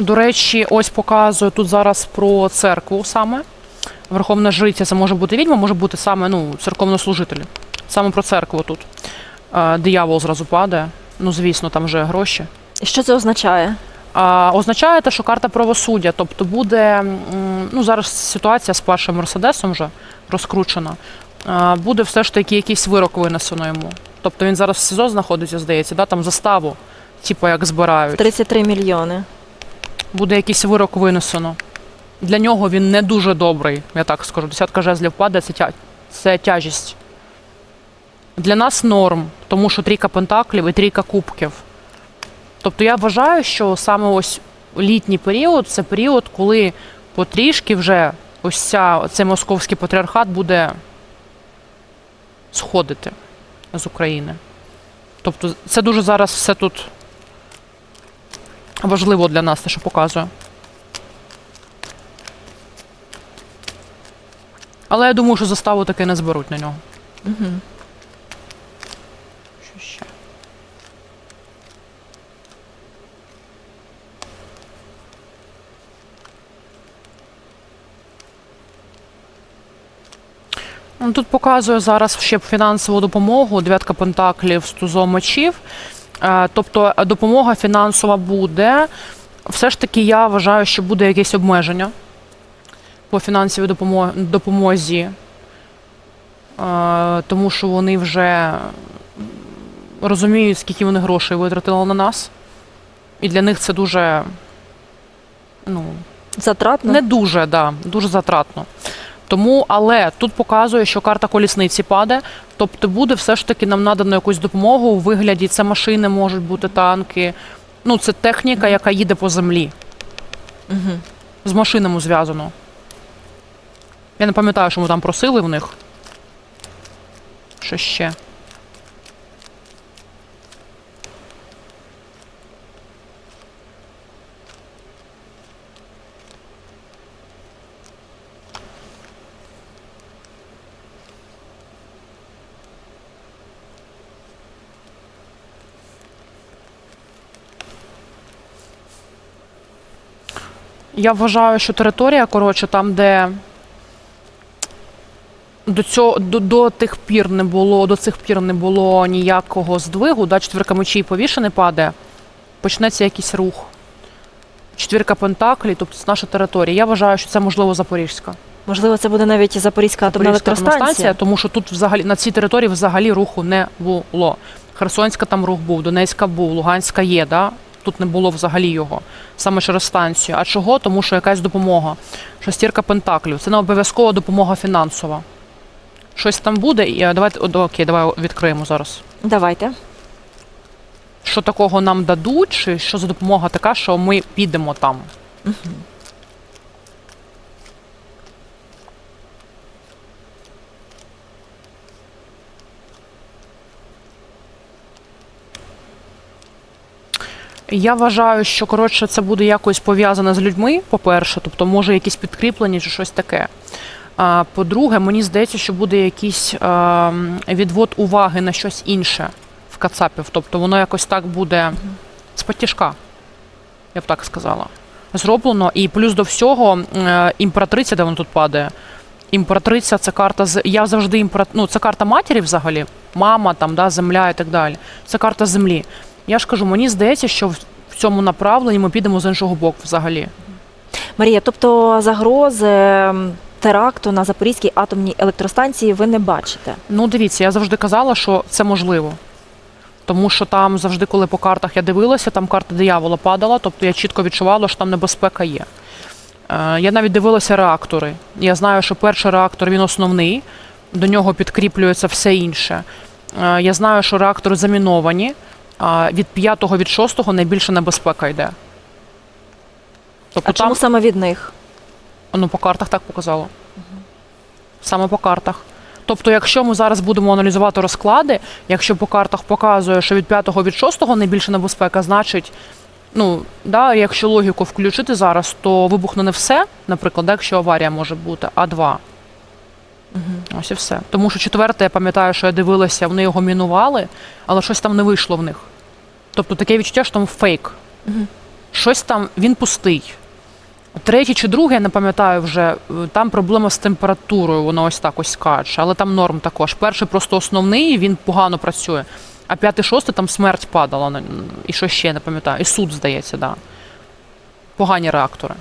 До речі, ось показую тут зараз про церкву саме. Верховна жриця це може бути відьма, може бути саме ну, церковнослужителі. Саме про церкву тут. Диявол зразу падає. Ну, звісно, там вже гроші. І що це означає? А, означає те, що карта правосуддя, тобто буде ну зараз ситуація з першим мерседесом вже розкручена. А, буде все ж таки якийсь вирок винесено йому. Тобто він зараз в СІЗО знаходиться, здається, да, там заставу, типу як збирають. 33 мільйони. Буде якийсь вирок винесено. Для нього він не дуже добрий, я так скажу. Десятка жезлів падає, це, тя... це тяжість. Для нас норм, тому що трійка пентаклів і трійка кубків. Тобто я вважаю, що саме ось літній період це період, коли потрішки вже ось ця, цей московський патріархат буде сходити з України. Тобто це дуже зараз все тут важливо для нас, те, що показує. Але я думаю, що заставу таки не зберуть на нього. Угу. Що ще? Ну, Тут показує зараз ще фінансову допомогу, дев'ятка пентаклів з тузом мечів. Е, Тобто е, допомога фінансова буде. Все ж таки, я вважаю, що буде якесь обмеження по фінансовій допомозі, Е, тому що вони вже розуміють, скільки вони грошей витратили на нас. І для них це дуже, ну, Затратно? не дуже, да, дуже затратно. Тому, але тут показує, що карта колісниці паде, тобто буде все ж таки нам надано якусь допомогу у вигляді. Це машини можуть бути танки. Ну, це техніка, яка їде по землі. Угу. З машинами зв'язано. Я не пам'ятаю, що ми там просили в них. Що ще? Я вважаю, що територія, коротше, там, де до цього до, до тих пір не було, до цих пір не було ніякого здвигу, да, четвірка мечей повішений падає, почнеться якийсь рух. Четвірка пентаклів, тобто це наша територія. Я вважаю, що це можливо Запорізька. Можливо, це буде навіть і Запорізька атомна електростанція. тому що тут взагалі на цій території взагалі руху не було. Херсонська там рух був, Донецька був, Луганська є, да? Тут не було взагалі його, саме через станцію. А чого? Тому що якась допомога. Шестірка пентаклів. Це не обов'язково допомога фінансова. Щось там буде, і е, давайте окей, давай відкриємо зараз. Давайте. Що такого нам дадуть, чи що за допомога така, що ми підемо там? Я вважаю, що коротше це буде якось пов'язане з людьми, по-перше, тобто може якісь підкріплення чи щось таке. А по-друге, мені здається, що буде якийсь а, відвод уваги на щось інше в Кацапів. Тобто воно якось так буде з я б так сказала. Зроблено. І плюс до всього, е, імператриця, де вона тут падає. Імператриця це карта з. Я завжди імпера... ну, це карта матері взагалі, мама, там, да, земля і так далі. Це карта землі. Я ж кажу, мені здається, що в цьому направленні ми підемо з іншого боку взагалі. Марія, тобто загрози теракту на Запорізькій атомній електростанції ви не бачите. Ну, дивіться, я завжди казала, що це можливо. Тому що там завжди, коли по картах я дивилася, там карта диявола падала, тобто я чітко відчувала, що там небезпека є. Е, Я навіть дивилася реактори. Я знаю, що перший реактор він основний, до нього підкріплюється все інше. Е, Я знаю, що реактори заміновані, від п'ятого, від шостого найбільша небезпека йде. Тобто А чому саме від них? Ну, по картах так показало. Саме по картах. Тобто, якщо ми зараз будемо аналізувати розклади, якщо по картах показує, що від 5 від 6 найбільша небезпека, значить, ну, да, якщо логіку включити зараз, то вибухне не все, наприклад, якщо аварія може бути, а два. Ось і все. Тому що четверте, я пам'ятаю, що я дивилася, вони його мінували, але щось там не вийшло в них. Тобто таке відчуття, що там фейк. Угу. щось там він пустий. Третій чи другий, я не пам'ятаю вже, е, там проблема з температурою, воно ось так ось скаче, але там норм також. Перший просто основний, він погано працює. А п'ятий, шостий там смерть падала. І що ще я не пам'ятаю. І суд, здається, да. Погані реактори.